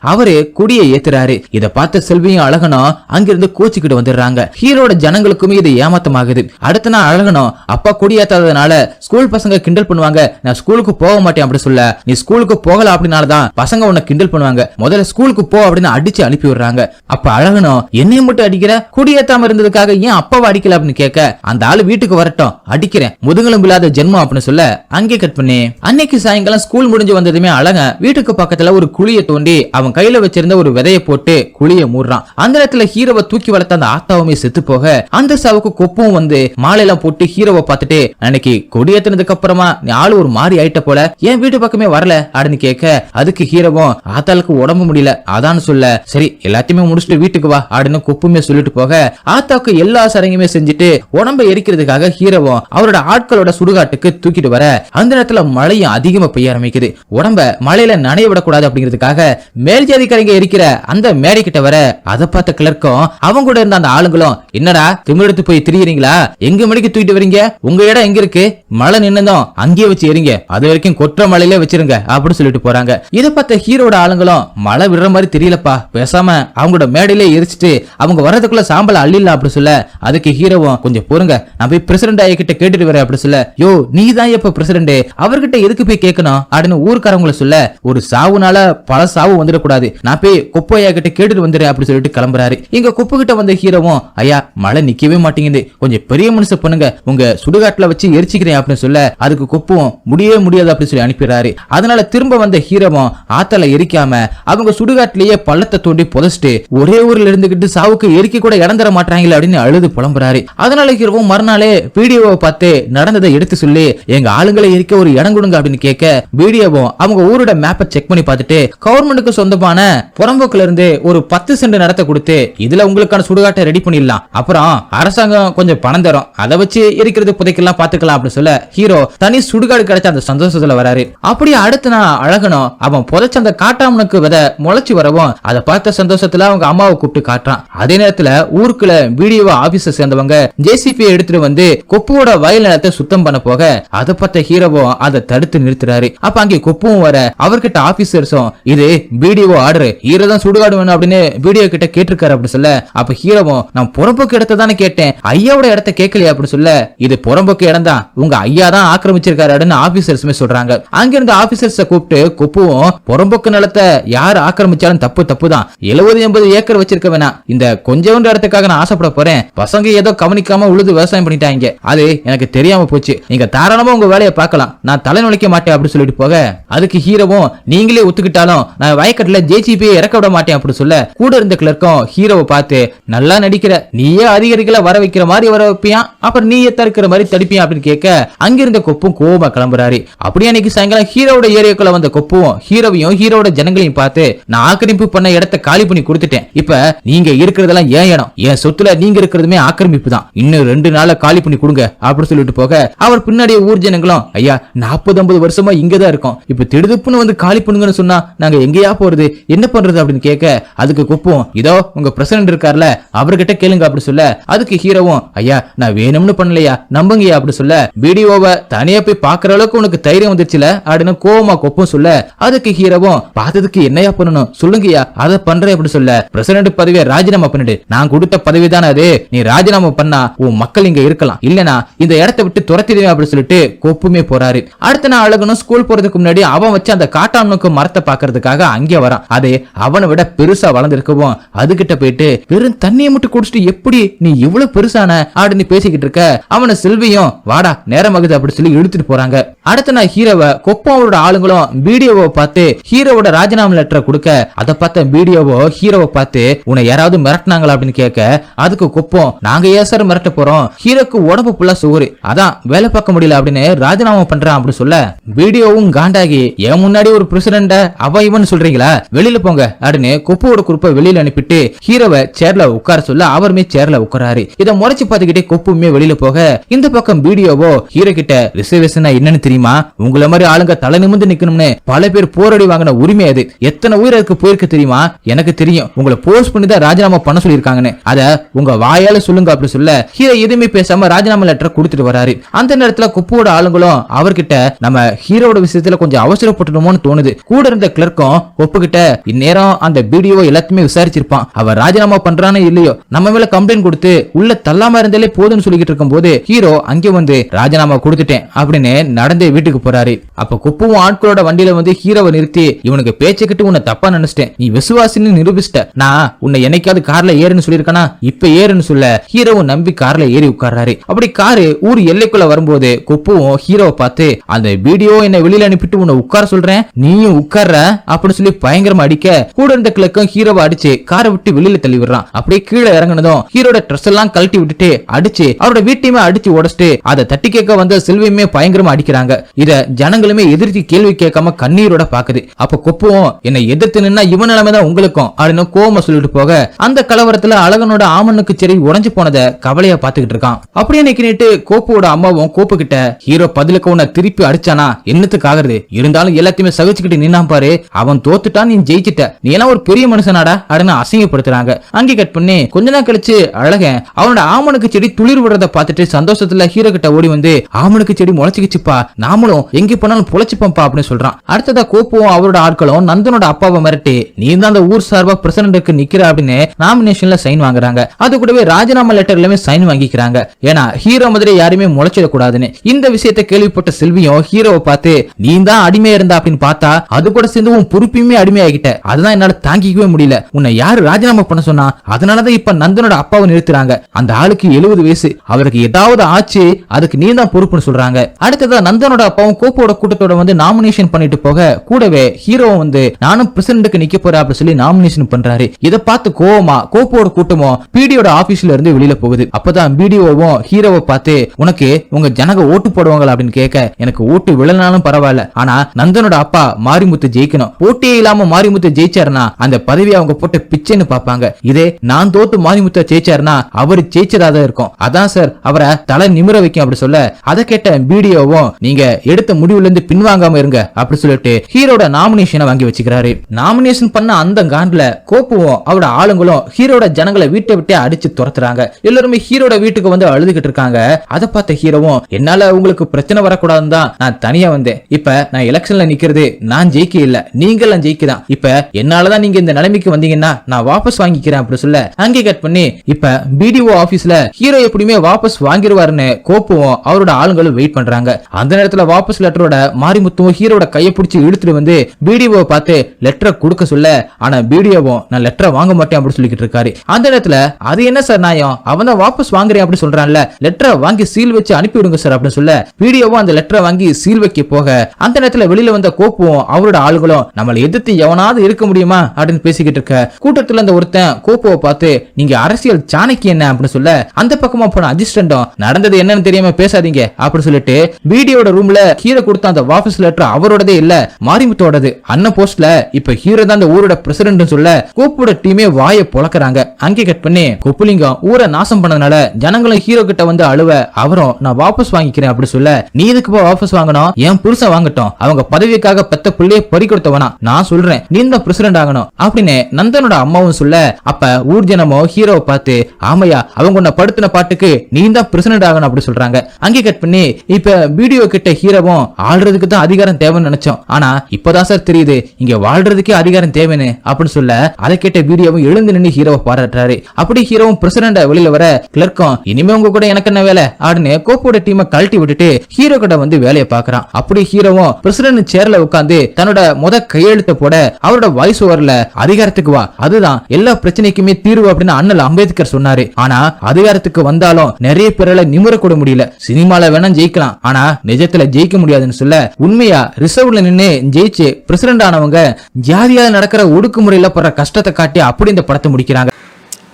அவரு கொடியை ஏத்துறாரு. இத பார்த்த செல்வியும் அழகனும் அங்கிருந்து கோச்சுக்கிட்டு வந்துடுறாங்க. ஹீரோட ஜனங்களுக்குமே இது ஏமாத்தமாகுது. அடுத்த நாள் அழகனும் அப்பா கொடியேத்தாததுனால ஸ்கூல் பசங்க கிண்டல் பண்ணுவாங்க. நான் ஸ்கூலுக்கு போக மாட்டேன் அப்படி சொல்ல. நீ ஸ்கூலுக்கு போகல அப்படின்னாலதான் பசங்க உன்னை கிண்டல் பண்ணுவாங்க. முதல்ல ஸ்கூலுக்கு போ அப்படின்னு அடிச்சு அனுப்பி விடுறாங்க. அப்ப அழகனும் என்னையும் மட்டும் அடிக்கிற? குடியேத்தாம இருந்ததுக்காக ஏன் அப்பாவை அடிக்கல? அப்படின்னு கேட்க அந்த ஆளு வீட்டுக்கு வரட்டும். அடிக்கிறேன். முதுகெலும்பு இல்லாத ஜென்மம் அப்படின்னு சொல்ல அங்கே கட் பண்ணி. அன்னைக்கு சாயங்காலம் ஸ்கூல் முடிஞ்சு வந்ததுமே அழக வீட்டுக்கு பக்கத்துல ஒரு குழியை தோண்டி அவன் கையில வச்சிருந்த ஒரு விதையை போட்டு குழிய மூடுறான். அந்த இடத்துல ஹீரோவை தூக்கி வளர்த்த அந்த ஆத்தாவுமே செத்து போக அந்த சாவுக்கு கொப்பும் வந்து மாலையெல்லாம் போட்டு ஹீரோவை பார்த்துட்டு அன்னைக்கு கொடி ஏத்தினதுக்கு அப்புறமா நீ ஆளு ஒரு மாறி ஆயிட்ட போல என் வீட்டு பக்கமே வரல அப்படின்னு கேட்க அதுக்கு ஹீரோவும் ஆத்தாளுக்கு உடம்பு முடியல அதான்னு சொல்ல சரி எல்லாத்தையுமே முடிச்சுட்டு வீட்டுக்கு வா அப்படின்னு கொப்புமே சொல்லிட்டு போக ஆத்தாவுக்கு எல்லா சரங்குமே செஞ்சுட்டு உடம்பை எரிக்கிறதுக்காக ஹீரோவும் அவரோட ஆட்களோட சுடுகாட்டுக்கு தூக்கிட்டு வர அந்த நேரத்துல மழையும் அதிகமா பெய்ய ஆரம்பிக்குது. உடம்ப மழையில நனைய விடக்கூடாது அப்படிங்கிறதுக்காக மேல் ஜாதிக்காரங்க எரிக்கிற அந்த மேடை கிட்ட வர அதை பார்த்த கிளர்க்கும் அவங்க கூட இருந்த அந்த ஆளுங்களும் என்னடா திமிரெடுத்து போய் திரியுறீங்களா? எங்க மணிக்கு தூக்கிட்டு வரீங்க? உங்க இடம் எங்க இருக்கு? மழை நின்னதும் அங்கேயே வச்சு எறிங்க. அது வரைக்கும் கொற்ற மலையில வச்சிருங்க அப்படின்னு சொல்லிட்டு போறாங்க. இதை பார்த்த ஹீரோட ஆளுங்களும் மழை விடுற மாதிரி தெரியலப்பா. பேசாம அவங்களோட மேடையிலே எரிச்சிட்டு அவங்க வர்றதுக்குள்ள சாம்பல் அள்ளிடலாம் அப்படி சொல்ல அதுக்கு ஹீரோவும் கொஞ்சம் பொறுங்க. நான் போய் பிரசிடண்ட் ஐயா கிட்ட கேட்டுட்டு வரேன் அப்படி சொல்ல யோ நீ தான் எப்ப பிரசிடண்ட்? அவர்கிட்ட எதுக்கு போய் கேட்கணும்? அப்படின்னு ஊர்க்காரங்களை சொல்ல ஒரு சாவுனால பல சாவு வந்து வந்துடக்கூடாது. நான் போய் குப்பை ஐயா கிட்ட கேட்டுட்டு வந்துடுறேன் அப்படின்னு சொல்லிட்டு கிளம்புறாரு. இங்க குப்பு கிட்ட வந்த ஹீரோவும் ஐயா மழை நிக்கவே மாட்டேங்குது. கொஞ்சம் பெரிய மனுஷ பண்ணுங்க உங்க சுடுகாட்டுல வச்சு எரிச்சுக்கிறேன் அப்படின்னு சொல்ல அதுக்கு குப்பும் முடியவே முடியாது அப்படின்னு சொல்லி அனுப்பிடுறாரு. அதனால திரும்ப வந்த ஹீரோவும் ஆத்தல எரிக்காம அவங்க சுடுகாட்டிலேயே பள்ளத்தை தோண்டி புதைச்சிட்டு ஒரே ஊர்ல இருந்துகிட்டு சாவுக்கு எரிக்க கூட இடம் தர மாட்டாங்களே அப்படின்னு அழுது புலம்புறாரு. அதனால ஹீரோவும் மறுநாளே வீடியோவை பார்த்து நடந்ததை எடுத்து சொல்லி எங்க ஆளுங்களை எரிக்க ஒரு இடம் கொடுங்க அப்படின்னு கேட்க வீடியோவும் அவங்க ஊரோட மேப்பை செக் பண்ணி பார்த்துட்டு கவர்மெண்ட்டுக்கு சொந்தமான புறம்போக்குல இருந்து ஒரு பத்து சென்ட் நடத்த கொடுத்து இதுல உங்களுக்கான சுடுகாட்டை ரெடி பண்ணிடலாம். அப்புறம் அரசாங்கம் கொஞ்சம் பணம் தரும். அதை வச்சு எரிக்கிறது புதைக்கலாம் பாத்துக்கலாம் அப்படின்னு சொல்ல ஹீரோ தனி சுடுகாடு கிடைச்ச அந்த சந்தோஷத்துல வராரு. அப்படியே அடுத்த நாள் அழகனும் அவன் புதைச்ச அந்த காட்டாமனுக்கு வித முளைச்சு வரவும் அதை பார்த்த சந்தோஷத்துல அவங்க அம்மாவை கூப்பிட்டு காட்டுறான். அதே நேரத்துல ஊருக்குள்ள வீடியோ ஆபீஸ சேர்ந்தவங்க ஜேசிபி எடுத்துட்டு வந்து கொப்புவோட வயல் நிலத்தை சுத்தம் பண்ண போக அதை பார்த்த ஹீரோவும் அதை தடுத்து நிறுத்துறாரு. அப்ப அங்கே கொப்புவும் வர அவர்கிட்ட ஆபீசர்ஸும் இது பிடிஓ ஆர்டர் ஹீரோ தான் சுடுகாடு வேணும் அப்படின்னு வீடியோ கிட்ட கேட்டிருக்காரு அப்படி சொல்ல. அப்ப ஹீரோவும் நான் புறம்போக்கு இடத்த தானே கேட்டேன். ஐயாவோட இடத்த கேட்கலையா? அப்படி சொல்ல. இது புறம்போக்கு இடம் தான். உங்க ஐயா தான் ஆக்கிரமிச்சிருக்காரு அப்படின்னு ஆபீசர்ஸுமே சொல்றாங்க. அங்கிருந்து ஆபீசர்ஸ கூப்பிட்டு கொப்புவும் புறம்போக்கு நிலத்தை யார் ஆக்கிரமிச்சாலும் தப்பு தப்பு தான். எழுபது எண்பது ஏக்கர் வச்சிருக்க வேணாம். இந்த கொஞ்சோண்டு இடத்துக்காக நான் ஆசைப்பட போறேன். பசங்க ஏதோ கவனிக்காம உழுது விவசாயம் பண்ணிட்டாங்க. அது எனக்கு தெரியாம போச்சு. நீங்க தாராளமா உங்க வேலையை பார்க்கலாம். நான் தலை நுழைக்க மாட்டேன் அப்படின்னு சொல்லிட்டு போக. அதுக்கு ஹீரோவும் நீங்களே ஒத்துக்கிட்டாலும் நான் வயக்கட்டுல ஜேசிபியை இறக்க விட மாட்டேன் அப்படின்னு சொல்ல கூட இருந்த கிளர்க்கும் ஹீரோவை பார்த்து நல்லா நடிக்கிற நீயே அதிகாரிகளை வர வைக்கிற மாதிரி வர வைப்பியான் அப்புறம் நீயே தடுக்கிற மாதிரி தடுப்பியான் அப்படின்னு கேட்க அங்கிருந்த கொப்பும் கோபமா கிளம்புறாரு. அப்படியே அன்னைக்கு சாயங்காலம் ஹீரோட ஏரியாக்குள்ள வந்த கொப்பும் ஹீரோவையும் ஹீரோட ஜனங்களையும் பார்த்து நான் ஆக்கிரமிப்பு பண்ண இடத்த காலி பண்ணி கொடுத்துட்டேன். இப்ப நீங்க இருக்கிறதெல்லாம் ஏன் இடம்? என் சொத்துல நீங்க இருக்கிறதுமே ஆக்கிரமிப்பு தான். இன்னும் ரெண்டு நாள காலி பண்ணி கொடுங்க அப்படின்னு சொல்லிட்டு போக அவர் பின்னாடியே ஊர் ஜனங்களும் ஐயா நாற்பது ஐம்பது வருஷமா இங்கதான் இருக்கோம். இப்ப திடுதுப்புன்னு வந்து காலி பண்ணுங்கன்னு சொன்னா நாங்க எங்கேயா போறது? என்ன பண்றது அப்படின்னு கேட்க அதுக்கு குப்பும் இதோ உங்க பிரசிடன்ட் இருக்கார்ல அவர்கிட்ட கேளுங்க அப்படி சொல்ல அதுக்கு ஹீரோவும் ஐயா நான் வேணும்னு பண்ணலையா? நம்புங்கயா அப்படி சொல்ல வீடியோவை தனியா போய் பாக்குற அளவுக்கு உனக்கு தைரியம் வந்துருச்சுல அப்படின்னு கோவமா கொப்பும் சொல்ல அதுக்கு ஹீரோவும் பார்த்ததுக்கு என்னையா பண்ணணும்? சொல்லுங்கய்யா அதை பண்றேன் அப்படி சொல்ல பிரசிடன்ட் பதவியை ராஜினாமா பண்ணிடு. நான் கொடுத்த பதவி தானே அது? நீ ராஜினாமா பண்ணா உன் மக்கள் இங்க இருக்கலாம். இல்லனா இந்த இடத்தை விட்டு துரத்திடுவேன் அப்படி சொல்லிட்டு கொப்புமே போறாரு. அடுத்த நாள் அழகனும் ஸ்கூல் போறதுக்கு முன்னாடி அவன் வச்சு அந்த காட்டானுக்கு மரத்தை பாக்குறதுக்காக அங்கே வரான். அது அவனை விட பெருசா வளர்ந்துருக்கவும் அதுகிட்ட போயிட்டு வெறும் தண்ணியை மட்டும் குடிச்சிட்டு எப்படி நீ இவ்வளவு பெருசான அப்படின்னு பேசிக்கிட்டு இருக்க? அவனை செல்வியும் வாடா நேரமாகுது அப்படி சொல்லி இழுத்துட்டு போறாங்க. அடுத்த நாள் ஹீரோவை கொப்பாவோட ஆளுங்களும் வீடியோவை பார்த்து ஹீரோவோட ராஜினாமா லெட்டரை கொடுக்க அதை பார்த்த வீடியோவோ ஹீரோவை பார்த்து உன்னை யாராவது மிரட்டினாங்களா? அப்படின்னு கேட்க அதுக்கு கொப்பம். நாங்க ஏன் சார் மிரட்ட போறோம்? ஹீரோக்கு உடம்பு புள்ள சுவரு அதான் வேலை பார்க்க முடியல அப்படின்னு ராஜினாமா பண்றான் அப்படின்னு சொல்ல வீடியோவும் காண்டாகி என் முன்னாடி ஒரு பிரசிடண்ட அவ இவன் சொல்றீங்களா? வெளியில போங்க அப்படின்னு கொப்புவோட குறிப்பை வெளியில அனுப்பிட்டு ஹீரோவை சேர்ல உட்கார சொல்ல அவருமே சேர்ல உட்காராரு. இதை முறைச்சு பார்த்துக்கிட்டே கொப்புமே வெளியில போக இந்த பக்கம் வீடியோவோ ஹீரோ கிட்ட ரிசர்வேஷன் என்னன்னு தெரியுமா? உங்கள மாதிரி ஆளுங்க தலை நிமிந்து நிக்கணும்னு பல பேர் போராடி வாங்கின உரிமை அது. எத்தனை உயிர் அதுக்கு போயிருக்கு தெரியுமா? எனக்கு தெரியும். உங்களை போஸ்ட் பண்ணி தான் ராஜினாமா பண்ண சொல்லியிருக்காங்கன்னு. அத உங்க வாயால சொல்லுங்க அப்படி சொல்ல ஹீரோ எதுவுமே பேசாம ராஜினாமா லெட்டர் கொடுத்துட்டு வராரு. அந்த நேரத்துல குப்புவோட ஆளுங்களும் அவர்கிட்ட நம்ம ஹீரோட விஷயத்துல கொஞ்சம் அவசரப்பட்டுடுமோன்னு தோணுது. கூட இருந்த கிளர்க்கும் ஒப்புக்கிட்ட இந்நேரம் அந்த வீடியோ எல்லாத்தையுமே விசாரிச்சிருப்பான். அவர் ராஜினாமா பண்றானே இல்லையோ நம்ம மேல கம்ப்ளைண்ட் கொடுத்து உள்ள தள்ளாம இருந்தாலே போதும்னு சொல்லிக்கிட்டு இருக்கும் போது ஹீரோ அங்கே வந்து ராஜினாமா கொடுத்துட்டேன் அப்படின்னு நடந்து வீட்டுக்கு போறாரு. அப்ப குப்புவும் ஆட்களோட வண்டியில வந்து ஹீரோவை நிறுத்தி இவனுக்கு பேச்சுக்கிட்டு உன்னை தப்பா நினைச்சிட்டேன். நீ விசுவாசின்னு நிரூபிச்சிட்ட. நான் உன்னை என்னைக்காவது கார்ல ஏறுன்னு சொல்லியிருக்கானா? இப்ப ஏறுன்னு சொல்ல ஹீரோவும் நம்பி கார்ல ஏறி உட்கார்றாரு. அப்படி காரு ஊர் எல்லைக்குள்ள வரும்போது குப்புவும் ஹீரோவை பார்த்து அந்த வீடியோ என்ன வெளியில அனுப்பிட்டு உன்னை உட்கார சொல்றேன். நீயும் உட்கார்ற அப்படின்னு சொல்லி பயங்கரமா அடிக்க கூட இருந்த கிழக்கும் ஹீரோவை அடிச்சு காரை விட்டு வெளியில தள்ளி விடுறான். அப்படியே கீழே இறங்குனதும் ஹீரோட ட்ரெஸ் எல்லாம் கழட்டி விட்டுட்டு அடிச்சு அவரோட வீட்டையுமே அடிச்சு உடச்சிட்டு அதை தட்டி கேட்க வந்த செல்வியுமே பயங்கரமா அடிக்கிறாங்க. இத ஜனங்களுமே எதிர்த்து கேள்வி கேட்காம கண்ணீரோட பாக்குது. அப்ப கொப்புவும் என்னை எதிர்த்து நின்னா இவன் நிலைமைதான் உங்களுக்கும் அப்படின்னு கோவமா சொல்லிட்டு போக அந்த கலவரத்துல அழகனோட ஆமனுக்கு சரி உடஞ்சு போனதை கவலையா பாத்துக்கிட்டு இருக்கான். அப்படியே நிக்கிட்டு கோப்புவோட அம்மாவும் கோப்பு கிட்ட ஹீரோ பதிலுக்கு உன்னை திருப்பி அடிச்சானா? என்னத்துக்கு ஆகுறது? இருந்தாலும் எல்லாத்தையுமே சகிச்சுக்கிட்டு நின்னா பாரு. அவன் தோத்துட்டான் நீ ஜெயிச்சிட்ட. நீ எல்லாம் ஒரு பெரிய மனுஷனாடா? அப்படின்னு அசிங்கப்படுத்துறாங்க. அங்கே கட் பண்ணி கொஞ்ச நாள் கழிச்சு அழகன் அவனோட ஆமனுக்கு செடி துளிர் விடுறத பார்த்துட்டு சந்தோஷத்துல ஹீரோ கிட்ட ஓடி வந்து ஆமனுக்கு செடி முளைச்சிக்கிச்சுப்பா. நாமளும் எங்க போனாலும் பொழைச்சுப்போம்ப்பா அப்படின்னு சொல்றான். அடுத்ததா கோப்புவும் அவரோட ஆட்களும் நந்தனோட அப்பாவை மிரட்டி நீ தான் அந்த ஊர் சார்பா பிரசிடண்ட்டுக்கு நிக்கிற அப்படின்னு நாமினேஷன்ல சைன் வாங்குறாங்க. அது கூடவே ராஜினாமா லெட்டர்லயுமே சைன் வாங்கிக்கிறாங்க. ஏன்னா ஹீரோ மாதிரி யாருமே முளைச்சிடக்கூடாதுன்னு. இந்த விஷயத்தை கேள்விப்பட்ட செல்வியும் ஹீரோவை பார்த்து நீ தான் அடிமையா இருந்தா அப்படின்னு பார்த்தா அது கூட சேர்ந்து உன் பொறுப்பையுமே அடிமையாகிட்ட அதுதான் என்னால தாங்கிக்கவே முடியல. உன்னை யாரு ராஜினாமா பண்ண சொன்னா அதனாலதான் இப்ப நந்தனோட அப்பாவை நிறுத்துறாங்க. அந்த ஆளுக்கு எழுபது வயசு. அவருக்கு ஏதாவது ஆச்சு அதுக்கு நீ தான் பொறுப்புன்னு சொல்றாங்க. அடுத்ததா நந்தனோட அப்பாவும் கோப்போட கூட்டத்தோட வந்து நாமினேஷன் பண்ணிட்டு போக கூடவே ஹீரோ வந்து நானும் பிரசிடண்ட்டுக்கு நிக்க போறேன் அப்படி சொல்லி நாமினேஷன் பண்றாரு. இதை பார்த்து கோவமா கோப்போட கூட்டமும் பிடியோட ஆபீஸ்ல இருந்து வெளியில போகுது. அப்பதான் பிடிஓவும் ஹீரோவை பார்த்து உனக்கு உங்க ஜனங்க ஓட்டு போடுவாங்களா அப்படின்னு கேட்க எனக்கு ஓட்டு விழனாலும் பரவாயில்ல. ஆனா நந்தனோட அப்பா மாரிமுத்து ஜெயிக்கணும். போட்டியே இல்லாம மாரிமுத்து ஜெயிச்சாருன்னா அந்த பதவி அவங்க போட்டு பிச்சைன்னு பார்ப்பாங்க. இதே நான் தோத்து மாரிமுத்த ஜெயிச்சாருன்னா அவர் ஜெயிச்சதா தான் இருக்கும். அதான் சார் அவரை தலை நிமிர வைக்கும் அப்படி சொல்ல அதை கேட்ட பிடிஓவும் நீங்க நீங்க எடுத்த முடிவுல இருந்து பின்வாங்காம இருங்க அப்படி சொல்லிட்டு ஹீரோட நாமினேஷனை வாங்கி வச்சுக்கிறாரு. நாமினேஷன் பண்ண அந்த காண்ட்ல கோப்புவும் அவரோட ஆளுங்களும் ஹீரோட ஜனங்களை வீட்டை விட்டே அடிச்சு துரத்துறாங்க. எல்லாருமே ஹீரோட வீட்டுக்கு வந்து அழுதுகிட்டு இருக்காங்க. அதை பார்த்த ஹீரோவும் என்னால உங்களுக்கு பிரச்சனை வரக்கூடாதுன்னு தான் நான் தனியா வந்தேன். இப்ப நான் எலெக்ஷன்ல நிக்கிறது நான் ஜெயிக்க இல்ல. நீங்களாம் ஜெயிக்கதான். இப்ப என்னாலதான் நீங்க இந்த நிலைமைக்கு வந்தீங்கன்னா நான் வாபஸ் வாங்கிக்கிறேன் அப்படி சொல்ல அங்கே கட் பண்ணி இப்ப பிடிஓ ஆபீஸ்ல ஹீரோ எப்படியுமே வாபஸ் வாங்கிடுவாருன்னு கோப்புவும் அவரோட ஆளுங்களும் வெயிட் பண்றாங்க. அந்த நேரத்துல நேரத்துல வாபஸ் லெட்டரோட மாரிமுத்துவும் ஹீரோட கையை பிடிச்சி இழுத்துட்டு வந்து பிடிஓ பார்த்து லெட்டரை கொடுக்க சொல்ல. ஆனா பிடிஓவும் நான் லெட்டரை வாங்க மாட்டேன் அப்படின்னு சொல்லிக்கிட்டு இருக்காரு. அந்த நேரத்துல அது என்ன சார் நியாயம்? அவன் தான் வாபஸ் வாங்குறேன் அப்படின்னு சொல்றான்ல. லெட்டரை வாங்கி சீல் வச்சு அனுப்பிவிடுங்க சார் அப்படின்னு சொல்ல பிடிஓவும் அந்த லெட்டரை வாங்கி சீல் வைக்க போக அந்த நேரத்துல வெளியில வந்த கோப்புவும் அவரோட ஆளுகளும் நம்மளை எதிர்த்து எவனாவது இருக்க முடியுமா? அப்படின்னு பேசிக்கிட்டு இருக்க கூட்டத்துல அந்த ஒருத்தன் கோப்புவை பார்த்து நீங்க அரசியல் சாணக்கி என்ன? அப்படின்னு சொல்ல அந்த பக்கமா போன அசிஸ்டண்டும் நடந்தது என்னன்னு தெரியாம பேசாதீங்க அப்படின்னு சொல்லிட்டு வீடியோட ரூம்ல ஹீரோ கொடுத்த அந்த வாபஸ் லெட்டர் அவரோடதே இல்ல. மாரிமுத்தோடது. அண்ணன் போஸ்ட்ல இப்ப ஹீரோ தான் அந்த ஊரோட பிரசிடென்ட் சொல்ல கோப்போட டீமே வாயை பொளக்குறாங்க. அங்கே கட் பண்ணி கொப்புலிங்கம் ஊரை நாசம் பண்ணதுனால ஜனங்களும் ஹீரோ கிட்ட வந்து அழுவ அவரும் நான் வாபஸ் வாங்கிக்கிறேன் அப்படி சொல்ல நீ இதுக்கு வாபஸ் வாங்கணும்? என் புருஷன் வாங்கட்டும். அவங்க பதவிக்காக பெத்த பிள்ளைய பறி கொடுத்தவனா. நான் சொல்றேன் நீ தான் பிரசிடென்ட் ஆகணும். அப்படின்னு நந்தனோட அம்மாவும் சொல்ல அப்ப ஊர் ஜனமோ ஹீரோவை பார்த்து ஆமையா அவங்க உன்னை படுத்தின பாட்டுக்கு நீ தான் பிரசிடென்ட் ஆகணும் அப்படி சொல்றாங்க. அங்கே கட் பண்ணி இப்ப வீடியோ கிட்ட கெட்ட ஹீரோவும் ஆள்றதுக்கு தான் அதிகாரம் தேவைன்னு நினைச்சோம். ஆனா இப்பதான் சார் தெரியுது இங்க வாழ்றதுக்கே அதிகாரம் தேவைன்னு அப்படின்னு சொல்ல அதை கேட்ட வீடியோவும் எழுந்து நின்று ஹீரோவை பாராட்டுறாரு. அப்படி ஹீரோவும் பிரசிடண்ட வெளியில வர கிளர்க்கும் இனிமே உங்க கூட எனக்கு என்ன வேலை? அப்படின்னு கோப்போட டீமை கழட்டி விட்டுட்டு ஹீரோ கூட வந்து வேலையை பாக்குறான் அப்படி ஹீரோவும் பிரசிடண்ட் சேர்ல உட்காந்து தன்னோட முத கையெழுத்த போட அவரோட வாய்ஸ் ஓவர்ல அதிகாரத்துக்கு வா. அதுதான் எல்லா பிரச்சனைக்குமே தீர்வு அப்படின்னு அண்ணல் அம்பேத்கர் சொன்னாரு. ஆனா அதிகாரத்துக்கு வந்தாலும் நிறைய பேரால நிமிர கூட முடியல. சினிமால வேணா ஜெயிக்கலாம். ஆனா நிஜ நிஜத்துல ஜெயிக்க முடியாதுன்னு சொல்ல உண்மையா ரிசர்வ்ல நின்னு ஜெயிச்சு பிரசிடண்ட் ஆனவங்க ஜாதியால நடக்கிற ஒடுக்குமுறையில படுற கஷ்டத்தை காட்டி அப்படி இந்த படத்தை முடிக்கிறாங்க.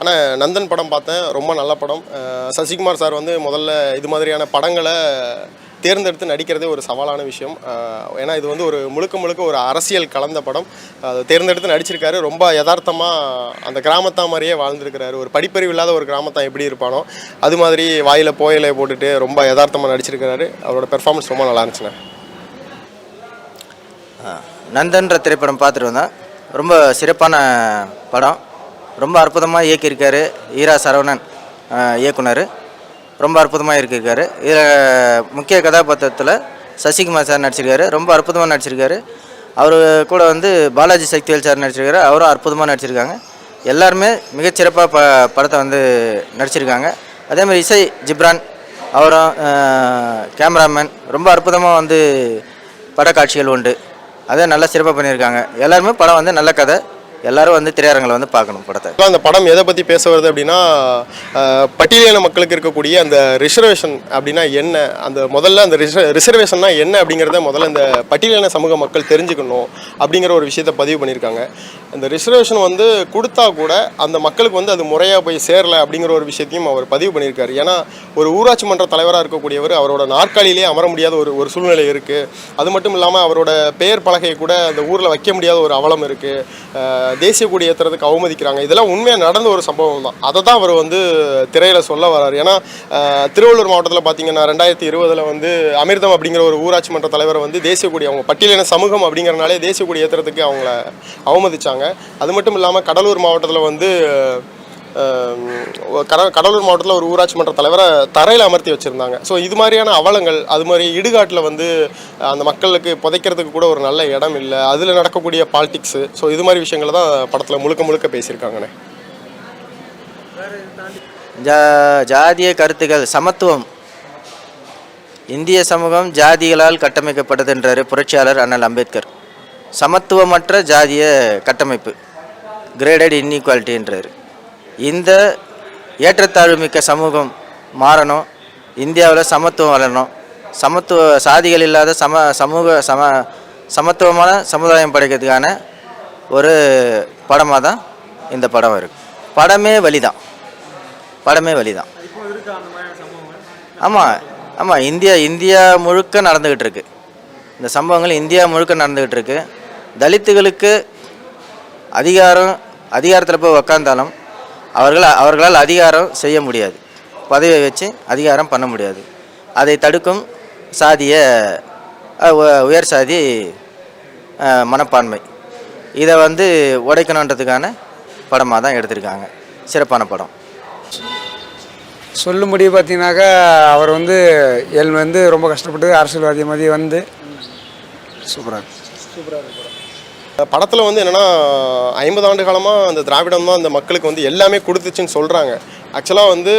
ஆனால் நந்தன் படம் பார்த்தேன். ரொம்ப நல்ல படம். சசிகுமார் சார் வந்து முதல்ல இது மாதிரியான படங்களை தேர்ந்தெடுத்து நடிக்கிறதே ஒரு சவாலான விஷயம். ஏன்னா இது வந்து ஒரு முழுக்க முழுக்க ஒரு அரசியல் கலந்த படம். அதை தேர்ந்தெடுத்து நடிச்சிருக்காரு. ரொம்ப யதார்த்தமாக அந்த கிராமத்தா மாதிரியே வாழ்ந்துருக்கிறாரு. ஒரு படிப்பறிவு இல்லாத ஒரு கிராமத்தான் எப்படி இருப்பானோ அது மாதிரி வாயில் போயிலை போட்டுட்டு ரொம்ப யதார்த்தமாக நடிச்சிருக்கிறாரு. அவரோட பெர்ஃபார்மன்ஸ் ரொம்ப நல்லா இருந்துச்சுண்ணே. நந்தன்ற திரைப்படம் பார்த்துட்டு வந்தேன். ரொம்ப சிறப்பான படம். ரொம்ப அற்புதமாக இயக்கியிருக்காரு ஈரா சரவணன் இயக்குனர். ரொம்ப அற்புதமாக இருக்கிருக்காரு. இதில் முக்கிய கதாபாத்திரத்தில் சசிகுமார் சார் நடிச்சிருக்காரு. ரொம்ப அற்புதமாக நடிச்சிருக்காரு. அவர் கூட வந்து பாலாஜி சக்திவேல் சார் நடிச்சிருக்காரு. அவரும் அற்புதமாக நடிச்சிருக்காங்க. எல்லாருமே மிகச்சிறப்பாக ப படத்தை வந்து நடிச்சிருக்காங்க. அதே மாதிரி இசை ஜிப்ரான் அவரும் கேமராமேன். ரொம்ப அற்புதமாக வந்து படக்காட்சிகள் உண்டு. அதை நல்லா சிறப்பாக பண்ணியிருக்காங்க. எல்லாருமே படம் வந்து நல்ல கதை. எல்லாரும் வந்து திரையரங்கில் வந்து பார்க்கணும் படத்தை. அந்த படம் எதை பற்றி பேச வருது அப்படின்னா பட்டியலின மக்களுக்கு இருக்கக்கூடிய அந்த ரிசர்வேஷன் அப்படின்னா என்ன? அந்த முதல்ல அந்த ரிசர்வேஷன்னா என்ன அப்படிங்கிறத முதல்ல இந்த பட்டியலின சமூக மக்கள் தெரிஞ்சுக்கணும் அப்படிங்கிற ஒரு விஷயத்தை பதிவு பண்ணியிருக்காங்க. அந்த ரிசர்வேஷன் வந்து கொடுத்தா கூட அந்த மக்களுக்கு வந்து அது முறையாக போய் சேரலை அப்படிங்கிற ஒரு விஷயத்தையும் அவர் பதிவு பண்ணியிருக்காரு. ஏன்னா ஒரு ஊராட்சி மன்ற தலைவராக இருக்கக்கூடியவர் அவரோட நாற்காலியிலே அமர முடியாத ஒரு ஒரு சூழ்நிலை இருக்குது அது மட்டும் இல்லாமல் அவரோட பெயர் பலகையை கூட அந்த ஊரில் வைக்க முடியாத ஒரு அவலம் இருக்குது தேசிய கொடி ஏற்றுறதுக்கு அவமதிக்கிறாங்க. இதெல்லாம் உண்மையாக நடந்த ஒரு சம்பவம் தான். அதை தான் அவர் வந்து திரையில் சொல்ல வரார். ஏன்னா திருவள்ளூர் மாவட்டத்தில் பார்த்தீங்கன்னா ரெண்டாயிரத்தி இருபதில் வந்து அமிர்தம் அப்படிங்கிற ஒரு ஊராட்சி மன்ற தலைவரை வந்து தேசிய கொடி அவங்க பட்டியலின சமூகம் அப்படிங்கிறனாலே தேசிய கொடி ஏற்றுறதுக்கு அவங்கள அவமதிச்சாங்க. அது மட்டும் இல்லாமல் கடலூர் மாவட்டத்தில் வந்து கட கடலூர் மாவட்டத்தில் ஒரு ஊராட்சி மன்ற தலைவரை தரையில் அமர்த்தி வச்சுருந்தாங்க. ஸோ இது மாதிரியான அவலங்கள் அது மாதிரி இடுகாட்டில் வந்து அந்த மக்களுக்கு புதைக்கிறதுக்கு கூட ஒரு நல்ல இடம் இல்லை. அதில் நடக்கக்கூடிய பாலிடிக்ஸு ஸோ இது மாதிரி விஷயங்களை தான் படத்தில் முழுக்க முழுக்க பேசியிருக்காங்கண்ணே. ஜா ஜாதிய கருத்துக்கள் சமத்துவம். இந்திய சமூகம் ஜாதிகளால் கட்டமைக்கப்பட்டதுன்றாரு புரட்சியாளர் அண்ணல் அம்பேத்கர். சமத்துவமற்ற ஜாதிய கட்டமைப்பு. கிரேடட் இன்இக்வாலிட்டின்றார் இந்த ஏற்றத்தாழ்வு மிக்க சமூகம் மாறணும். இந்தியாவில் சமத்துவம் வளரணும். சமத்துவ சாதிகள் இல்லாத சம சமூக சம சமத்துவமான சமுதாயம் படைக்கிறதுக்கான ஒரு படமாக தான் இந்த படம் இருக்குது படமே வழிதான் படமே வழிதான் ஆமாம் ஆமாம் இந்தியா இந்தியா முழுக்க நடந்துக்கிட்டு இருக்கு. இந்த சம்பவங்கள் இந்தியா முழுக்க நடந்துக்கிட்டு இருக்கு. தலித்துகளுக்கு அதிகாரம் அதிகாரத்தில் போய் உக்காந்தாலும் அவர்கள் அவர்களால் அதிகாரம் செய்ய முடியாது. பதவியை வச்சு அதிகாரம் பண்ண முடியாது. அதை தடுக்கும் சாதிய உயர் சாதி மனப்பான்மை. இதை வந்து உடைக்கணுன்றதுக்கான படமாக தான் எடுத்திருக்காங்க. சிறப்பான படம். சொல்லும்படி பார்த்தீங்கன்னாக்கா அவர் வந்து எல் வந்து ரொம்ப கஷ்டப்பட்டு அரசியல்வாதி மாதிரி வந்து சூப்பராக படத்தில் வந்து என்னென்னா ஐம்பது ஆண்டு காலமாக அந்த திராவிடம் தான் அந்த மக்களுக்கு வந்து எல்லாமே கொடுத்துச்சுன்னு சொல்கிறாங்க ஆக்சுவலாக வந்து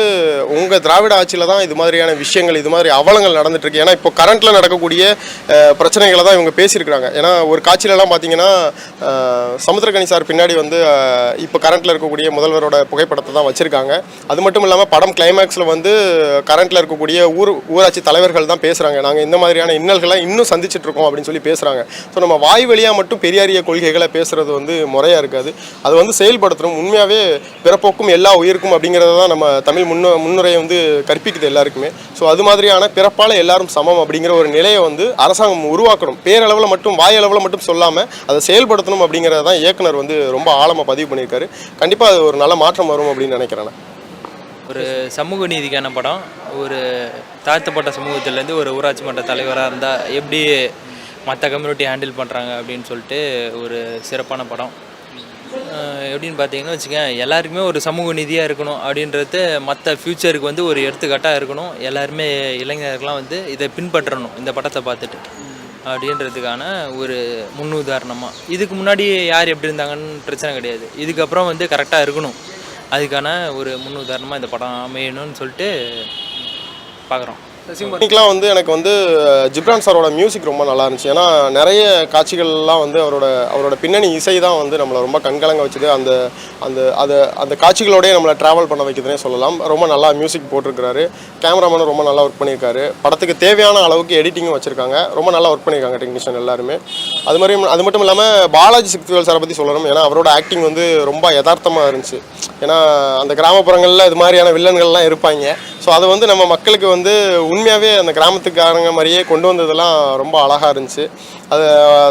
உங்கள் திராவிட ஆட்சியில் தான் இது மாதிரியான விஷயங்கள் இது மாதிரி அவலங்கள் நடந்துட்டுருக்கு. ஏன்னா இப்போ கரண்ட்டில் நடக்கக்கூடிய பிரச்சனைகளை தான் இவங்க பேசியிருக்கிறாங்க. ஏன்னா ஒரு காட்சியிலலாம் பார்த்தீங்கன்னா அஹ், சார் பின்னாடி வந்து இப்போ கரண்ட்டில் இருக்கக்கூடிய முதல்வரோட புகைப்படத்தை தான் வச்சுருக்காங்க. அது மட்டும் இல்லாமல் படம் கிளைமேக்ஸில் வந்து கரண்ட்டில் இருக்கக்கூடிய ஊர் ஊராட்சி தலைவர்கள் தான் பேசுகிறாங்க நாங்கள் இந்த மாதிரியான இன்னல்களை இன்னும் சந்திச்சுட்ருக்கோம் அப்படின்னு சொல்லி பேசுகிறாங்க ஸோ நம்ம வாய் வழியாக மட்டும் பெரியாரிய கொள்கைகளை பேசுகிறது வந்து முறையாக இருக்காது. அது வந்து செயல்படுத்தணும். உண்மையாகவே பிறப்போக்கும் எல்லா உயிருக்கும் அப்படிங்கிறத தான் நம்ம தமிழ் முன்னு முன்னுரையை வந்து கற்பிக்குது எல்லாருக்குமே. ஸோ அது மாதிரியான பிறப்பால் எல்லாரும் சமம் அப்படிங்கிற ஒரு நிலையை வந்து அரசாங்கம் உருவாக்கணும். பேரளவில் மட்டும் வாயளவில் மட்டும் சொல்லாமல் அதை செயல்படுத்தணும் அப்படிங்கிறத தான் இயக்குனர் வந்து ரொம்ப ஆழமாக பதிவு பண்ணியிருக்காரு. கண்டிப்பாக அது ஒரு நல்ல மாற்றம் வரும் அப்படின்னு நினைக்கிறேன் ஒரு சமூக நீதிக்கான படம் ஒரு தாழ்த்தப்பட்ட சமூகத்திலேருந்து ஒரு ஊராட்சி மன்ற தலைவராக இருந்தால் எப்படி மற்ற கம்யூனிட்டி ஹேண்டில் பண்ணுறாங்க அப்படின்னு சொல்லிட்டு ஒரு சிறப்பான படம். எப்படின்னு பார்த்தீங்கன்னா வச்சுக்கேன் எல்லாருக்குமே ஒரு சமூக நிதியாக இருக்கணும் அப்படின்றது மற்ற ஃப்யூச்சருக்கு வந்து ஒரு எடுத்துக்காட்டாக இருக்கணும். எல்லாருமே இளைஞர்கள்லாம் வந்து இதை பின்பற்றணும் இந்த படத்தை பார்த்துட்டு அப்படின்றதுக்கான ஒரு முன்னுதாரணமாக இதுக்கு முன்னாடி யார் எப்படி இருந்தாங்கன்னு பிரச்சனை கிடையாது. இதுக்கப்புறம் வந்து கரெக்டாக இருக்கணும். அதுக்கான ஒரு முன்னுதாரணமாக இந்த படம் அமையணும்னு சொல்லிட்டு பார்க்குறோம். இன்னைக்கெலாம் வந்து எனக்கு வந்து ஜிப்ரான் சாரோட மியூசிக் ரொம்ப நல்லா இருந்துச்சு. ஏன்னா நிறைய காட்சிகள்லாம் வந்து அவரோட அவரோட பின்னணி இசை தான் வந்து நம்மளை ரொம்ப கண்கலங்க வச்சுது. அந்த அந்த அதை அந்த காட்சிகளோடய நம்மளை ட்ராவல் பண்ண வைக்குதுன்னே சொல்லலாம். ரொம்ப நல்லா மியூசிக் போட்டிருக்கிறாரு. கேமராமேனும் ரொம்ப நல்லா ஒர்க் பண்ணியிருக்காரு. படத்துக்கு தேவையான அளவுக்கு எடிட்டிங்கும் வச்சுருக்காங்க. ரொம்ப நல்லா ஒர்க் பண்ணியிருக்காங்க டெக்னீஷியன் எல்லாருமே. அது மாதிரி அது மட்டும் இல்லாமல் பாலாஜி சக்திவேல் சாரை பற்றி சொல்லணும். ஏன்னா அவரோட ஆக்டிங் வந்து ரொம்ப யதார்த்தமாக இருந்துச்சு. ஏன்னா அந்த கிராமப்புறங்களில் இது மாதிரியான வில்லன்கள்லாம் இருப்பாங்க. ஸோ அது வந்து நம்ம மக்களுக்கு வந்து உண்மையாகவே அந்த கிராமத்துக்காரங்க மாதிரியே கொண்டு வந்ததெல்லாம் ரொம்ப அழகாக இருந்துச்சு. அது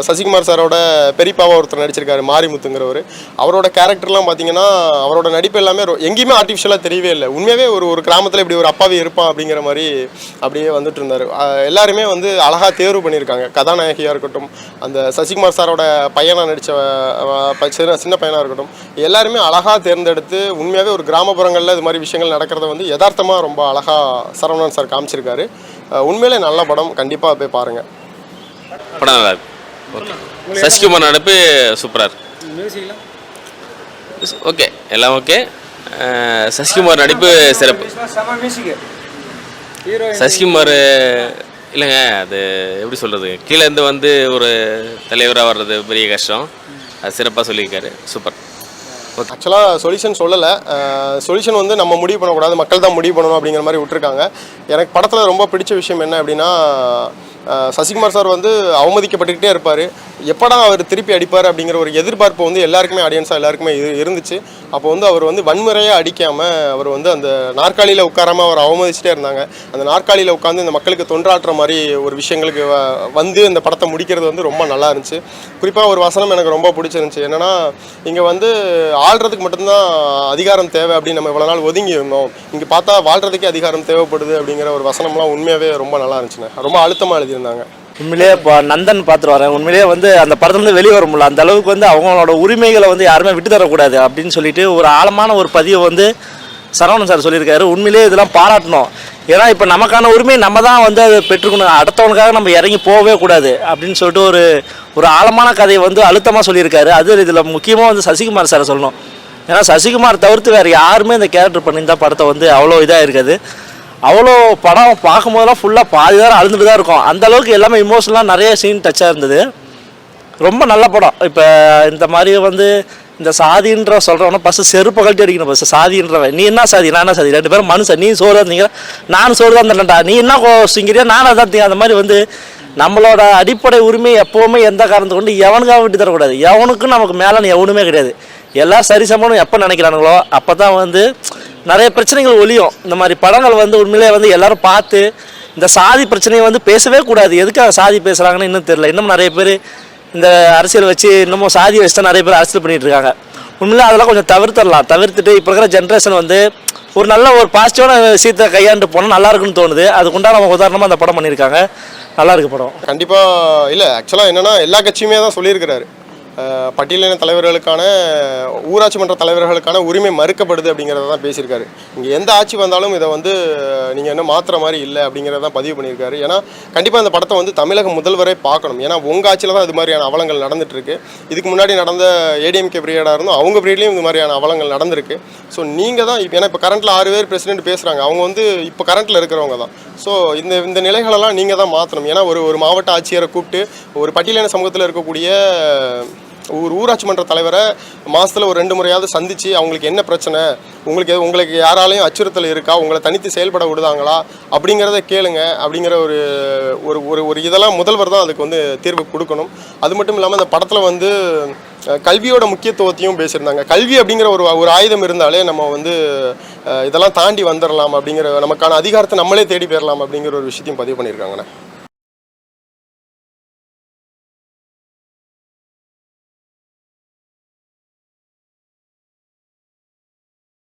சசிகுமார் சாரோட பெரியப்பாவை ஒருத்தர் நடிச்சிருக்காரு மாரிமுத்துங்கிறவர். அவரோட கேரக்டர்லாம் பார்த்தீங்கன்னா அவரோட நடிப்பு எல்லாமே எங்கேயுமே ஆர்டிஃபிஷியலாக தெரியவே இல்லை. உண்மையாகவே ஒரு ஒரு கிராமத்தில் இப்படி ஒரு அப்பாவே இருப்பான் அப்படிங்கிற மாதிரி அப்படியே வந்துட்டு இருந்தார். எல்லாருமே வந்து அழகாக தேர்வு பண்ணியிருக்காங்க. கதாநாயகியாக இருக்கட்டும் அந்த சசிகுமார் சாரோட பையனாக நடித்த சின்ன சின்ன பையனாக இருக்கட்டும் எல்லாருமே அழகாக தேர்ந்தெடுத்து உண்மையாகவே ஒரு கிராமப்புறங்களில் இது மாதிரி விஷயங்கள் நடக்கிறத வந்து யதார்த்தமாக ரொம்ப அழகாக சரவணன் சார் காமிச்சிருக்காரு. பண்ணியிருக்காரு உண்மையிலே நல்ல படம். கண்டிப்பாக போய் பாருங்கள் படம் நல்லா இருக்கு. சசிகுமார் நடிப்பு சூப்பராக இருக்கு. ஓகே. எல்லாம் ஓகே. சசிகுமார் நடிப்பு சிறப்பு. சசிகுமார் இல்லைங்க அது எப்படி சொல்கிறது கீழேருந்து வந்து ஒரு தலைவராக வர்றது பெரிய கஷ்டம். அது சிறப்பாக சொல்லியிருக்காரு. சூப்பர். ஆக்சுவலாக சொல்யூஷன் சொல்லலை. சொல்யூஷன் வந்து நம்ம முடிவு பண்ணக்கூடாது. மக்கள் தான் முடிவு பண்ணணும் அப்படிங்கிற மாதிரி விட்டுருக்காங்க. எனக்கு படத்தில் ரொம்ப பிடிச்ச விஷயம் என்ன அப்படின்னா சசிகுமார் சார் வந்து அவமதிக்கப்பட்டுக்கிட்டே இருப்பார். எப்படா அவர் திருப்பி அடிப்பார் அப்படிங்கிற ஒரு எதிர்பார்ப்பு வந்து எல்லாருக்குமே ஆடியன்ஸாக எல்லாருக்குமே இது இருந்துச்சு. அப்போ வந்து அவர் வந்து வன்முறையாக அடிக்காமல் அவர் வந்து அந்த நாற்காலியில் உட்காராமல் அவர் அவமதிச்சிட்டே இருந்தாங்க. அந்த நாற்காலியில் உட்காந்து இந்த மக்களுக்கு தொன்றாற்ற மாதிரி ஒரு விஷயங்களுக்கு வந்து இந்த படத்தை முடிக்கிறது வந்து ரொம்ப நல்லா இருந்துச்சு. குறிப்பாக ஒரு வசனம் எனக்கு ரொம்ப பிடிச்சிருந்துச்சு. என்னென்னா இங்கே வந்து ஆள்றதுக்கு மட்டும்தான் அதிகாரம் தேவை அப்படின்னு நம்ம இவ்வளோ நாள் ஒதுங்கி இருந்தோம். இங்கே பார்த்தா வாழ்றதுக்கே அதிகாரம் தேவைப்படுது அப்படிங்கிற ஒரு வசனம்லாம் உண்மையாகவே ரொம்ப நல்லா இருந்துச்சுண்ணே ரொம்ப அழுத்தமாக எழுதியிருந்தாங்க உண்மையிலேயே இப்போ நந்தன் பார்த்துட்டு வரேன் உண்மையிலேயே வந்து அந்த படத்துலேருந்து வெளியே வர முடியல. அந்த அளவுக்கு வந்து அவங்களோட உரிமைகளை வந்து யாருமே விட்டு தரக்கூடாது அப்படின்னு சொல்லிட்டு ஒரு ஆழமான ஒரு பதிவை வந்து சரவணன் சார் சொல்லியிருக்காரு. உண்மையிலேயே இதெல்லாம் பாராட்டணும். ஏன்னா இப்போ நமக்கான உரிமை நம்ம தான் வந்து அதை பெற்றுக்கணும். அடுத்தவனுக்காக நம்ம இறங்கி போகவே கூடாது அப்படின்னு சொல்லிட்டு ஒரு ஒரு ஆழமான கதையை வந்து அழுத்தமாக சொல்லியிருக்காரு. அது இதில் முக்கியமாக வந்து சசிகுமார் சார் சொல்லணும். ஏன்னா சசிகுமார் தவிர்த்து வேறு யாருமே இந்த கேரக்டர் பண்ணியிருந்தால் படத்தை வந்து அவ்வளோ இதாக இருக்காது. அவ்வளோ படம் பார்க்கும்போதெல்லாம் ஃபுல்லாக பாதி நேரம் அழுதுட்டு தான் இருக்கும். அந்த அளவுக்கு எல்லாமே இமோஷனலாக நிறைய சீன் டச்சாக இருந்தது. ரொம்ப நல்ல படம். இப்போ இந்த மாதிரி வந்து இந்த சாதின்ற சொல்கிறவன ஃபஸ்ட்டு செருப்பு கழட்டி அடிக்கணும் ஃபஸ்ட்டு சாதின்றவன். நீ என்ன சாதி? நான் என்ன சாதி? ரெண்டு பேரும் மனுஷன். நீ சோறு இருந்தீங்க நான் சோறு தான் தரேன்டா நீ என்ன கோ- திங்கிறியா நான் அதான் அந்த மாதிரி வந்து நம்மளோட அடிப்படை உரிமை எப்போவுமே எந்த காரணத்தை கொண்டு எவனுக்காக விட்டு தரக்கூடாது. எவனுக்கும் நமக்கு மேலே எவனுமே கிடையாது. எல்லாம் சரிசமனும் எப்போ நினைக்கிறானுங்களோ அப்போ தான் வந்து நிறைய பிரச்சனைகள் ஒழியும் இந்த மாதிரி படங்கள் வந்து உண்மையிலே வந்து எல்லாரும் பார்த்து இந்த சாதி பிரச்சனையை வந்து பேசவே கூடாது. எதுக்காக சாதி பேசுகிறாங்கன்னு இன்னும் தெரியல. இன்னும் நிறைய பேர் இந்த அரசியல் வச்சு இன்னமும் சாதி வச்சு தான் நிறைய பேர் அரசியல் பண்ணிட்டு இருக்காங்க. உண்மையிலே அதெல்லாம் கொஞ்சம் தவிர்த்தரலாம் தவிர்த்துட்டு இப்போ இருக்கிற ஜென்ரேஷன் வந்து ஒரு நல்ல ஒரு பாசிட்டிவான விஷயத்தை கையாண்டு போனால் நல்லா இருக்குன்னு தோணுது. அதுக்குண்டான உதாரணமாக அந்த படம் பண்ணியிருக்காங்க. நல்லா இருக்கு படம். கண்டிப்பாக இல்லை ஆக்சுவலாக என்னென்னா எல்லா கட்சியுமே தான் சொல்லியிருக்கிறாரு. பட்டியலின தலைவர்களுக்கான ஊராட்சி மன்ற தலைவர்களுக்கான உரிமை மறுக்கப்படுது அப்படிங்கிறத தான் பேசியிருக்காரு. இங்கே எந்த ஆட்சி வந்தாலும் இதை வந்து நீங்கள் என்ன மாற்றுற மாதிரி இல்லை அப்படிங்கிறத தான் பதிவு பண்ணியிருக்காரு. ஏன்னா கண்டிப்பாக அந்த படத்தை வந்து தமிழக முதல்வரை பார்க்கணும். ஏன்னா உங்கள் ஆட்சியில் தான் இது மாதிரியான அவலங்கள் நடந்துகிட்ருக்கு இதுக்கு முன்னாடி நடந்த ஏடிஎம்கே பீரியடாக இருந்தோம் அவங்க பீரியட்லேயும் இது மாதிரியான அவலங்கள் நடந்திருக்கு. ஸோ நீங்கள் தான் இப்போ ஏன்னா இப்போ கரண்ட்டில் ஆறு பேர் பிரசிடென்ட் பேசுகிறாங்க அவங்க வந்து இப்போ கரண்ட்டில் இருக்கிறவங்க தான். ஸோ இந்த இந்த நிலைகளெல்லாம் நீங்கள் தான் மாற்றணும் ஏன்னா ஒரு ஒரு மாவட்ட ஆட்சியரை கூப்பிட்டு ஒரு பட்டியலின சமூகத்தில் இருக்கக்கூடிய ஒரு ஊராட்சி மன்ற தலைவரை மாதத்தில் ஒரு ரெண்டு முறையாவது சந்தித்து அவங்களுக்கு என்ன பிரச்சனை? உங்களுக்கு எது- உங்களுக்கு யாராலையும் அச்சுறுத்தல் இருக்கா? உங்களை தனித்து செயல்பட விடுதாங்களா? அப்படிங்கிறத கேளுங்க. அப்படிங்கிற ஒரு ஒரு ஒரு ஒரு இதெல்லாம் முதல்வர் தான் அதுக்கு வந்து தீர்வு கொடுக்கணும். அது மட்டும் இல்லாமல் இந்த படத்தில் வந்து கல்வியோட முக்கியத்துவத்தையும் பேசியிருந்தாங்க. கல்வி அப்படிங்கிற ஒரு ஒரு ஆயுதம் இருந்தாலே நம்ம வந்து இதெல்லாம் தாண்டி வந்துடலாம் அப்படிங்கிற நமக்கான அதிகாரத்தை நம்மளே தேடி போயிடலாம் அப்படிங்கிற ஒரு விஷயத்தையும் பதிவு பண்ணியிருக்காங்கண்ணே.